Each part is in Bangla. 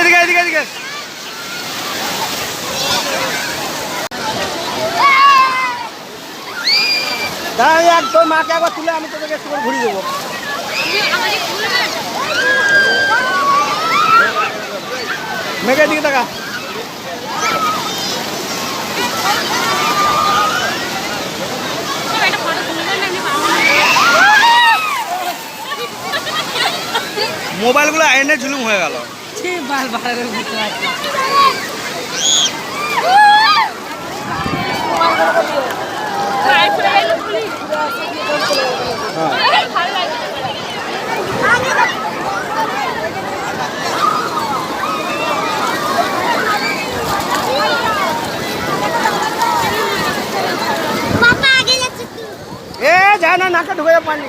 এদিকে এদিকে এদিকে দাঁড়া তোর মাকে একবার তুলে আমি তোদেরকে একটু ঘুরিয়ে দেবো। মেঘের দিকে টাকা মোবাইলগুলো এনে ঝুলুম হয়ে গেল। বাল ভালো করে বুঝতে পারছি এ যা না নাকে ঢুকে পানি।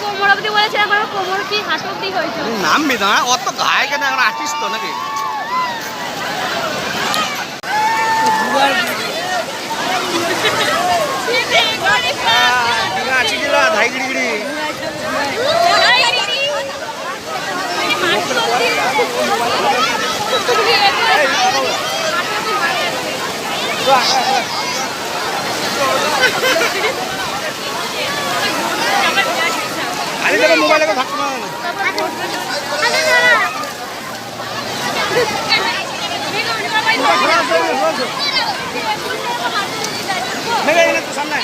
কোমর অব্দি বলেছে আমার কোমর কি হাঁট অব্দি হয়েছে নামবি না অত গায়ে কেন এখন আছিস তো নাকি ধাই গিড়ি গিড়ি আরে দেখো মোবাইলে না তো সামনে।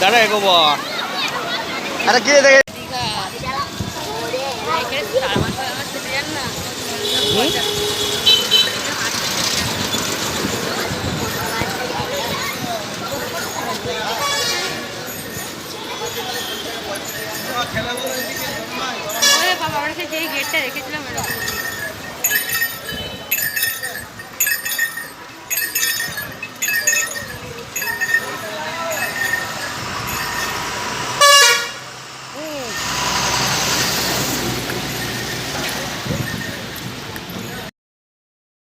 দাঁড়া এগোবো আরে কি দেখে। বাবা আমরা সেই গেটটা রেখেছিলাম এরকম